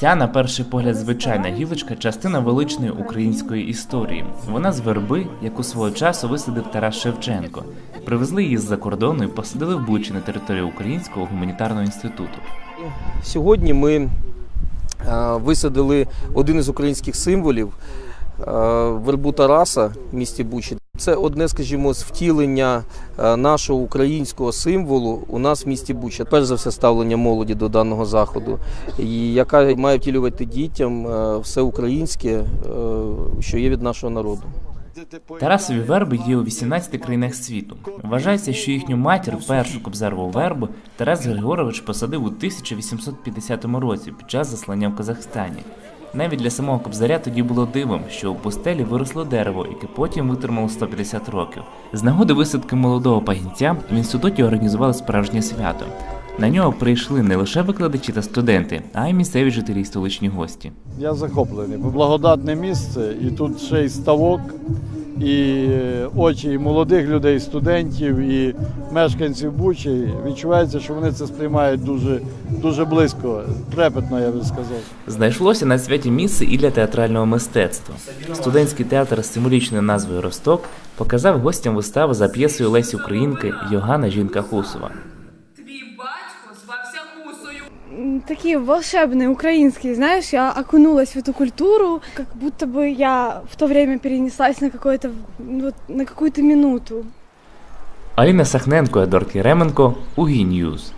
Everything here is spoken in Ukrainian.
Ця, на перший погляд, звичайна гілочка частина величної української історії. Вона з верби, яку свого часу висадив Тарас Шевченко. Привезли її з-за кордону і посадили в Бучі на території Українського гуманітарного інституту. Сьогодні ми е, висадили один із українських символів е, вербу Тараса в місті Бучі. Це одне, скажімо, з втілення е, нашого українського символу у нас в місті Буча. Перш за все, ставлення молоді до даного заходу, яка має втілювати дітям е, все українське, що є від нашого народу. Тарасові верби є у 18 країнах світу. Вважається, що їхню матір, першу кобзарву вербу, Тарас Григорович посадив у 1850 році під час заслання в Казахстані. Навіть для самого кобзаря тоді було дивом, що у пустелі виросло дерево, яке потім витримало 150 років. З нагоди висадки молодого пагінця в інституті організували справжнє свято. На нього прийшли не лише викладачі та студенти, а й місцеві жителі і столичні гості. Я захоплений. бо Благодатне місце, і тут ще й ставок, і очі і молодих людей, студентів, і мешканців Бучі. Відчувається, що вони це сприймають дуже, дуже близько, трепетно, я би сказав. Знайшлося на святі місце і для театрального мистецтва. Студентський театр з символічною назвою Росток показав гостям виставу за п'єсою Лесі Українки Йогана Жінка Хусова. такие волшебные, украинские, знаешь, я окунулась в эту культуру, как будто бы я в то время перенеслась на какое-то, ну, вот, на какую-то минуту. Аліна Сахненко, Едорд Єременко, УГІ Ньюз.